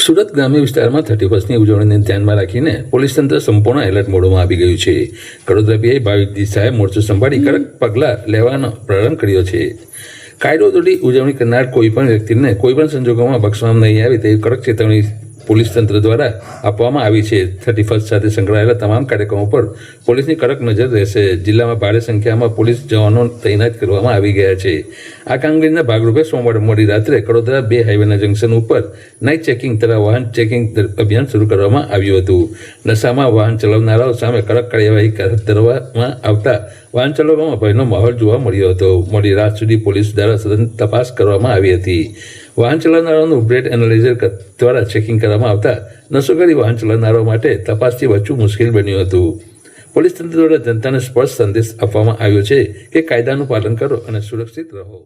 સુરત ગ્રામ્ય વિસ્તારમાં થર્ટી ફર્સ્ટની ઉજવણીને ધ્યાનમાં રાખીને પોલીસ તંત્ર સંપૂર્ણ એલર્ટ મોડમાં આવી ગયું છે. કડોદરા પીઆઈ ભાવિક દિશાએ મોરચો સંભાળી કડક પગલાં લેવાનો પ્રારંભ કર્યો છે. કાયદો તોડી ઉજવણી કરનાર કોઈપણ વ્યક્તિને કોઈપણ સંજોગોમાં બક્ષવામાં નહીં આવે તેવી કડક ચેતવણી પોલીસ તંત્ર દ્વારા આપવામાં આવી છે. થર્ટી ફર્સ્ટ સાથે સંકળાયેલા તમામ કાર્યક્રમો પર પોલીસની કડક નજર રહેશે. જિલ્લામાં ભારે સંખ્યામાં પોલીસ જવાનો તૈનાત કરવામાં આવી ગયા છે. આ કામગીરીના ભાગરૂપે સોમવારે મોડી રાત્રે કડોદરા બે હાઈવેના જંકશન ઉપર નાઇટ ચેકિંગ તથા વાહન ચેકિંગ અભિયાન શરૂ કરવામાં આવ્યું હતું. નશામાં વાહન ચલાવનારાઓ સામે કડક કાર્યવાહી હાથ ધરવામાં આવતા વાહન ચલાવવામાં ભયનો માહોલ જોવા મળ્યો હતો. મોડી રાત સુધી પોલીસ દ્વારા સઘન તપાસ કરવામાં આવી હતી. વાહન ચલાવનારાઓનું બ્રેડ એનાલાઇઝર દ્વારા ચેકિંગ કરવામાં આવતા નશોકારી વાહન ચલાવનારાઓ માટે તપાસથી બચવું મુશ્કેલ બન્યું હતું. પોલીસ તંત્ર દ્વારા જનતાને સ્પષ્ટ સંદેશ આપવામાં આવ્યો છે કે કાયદાનું પાલન કરો અને સુરક્ષિત રહો.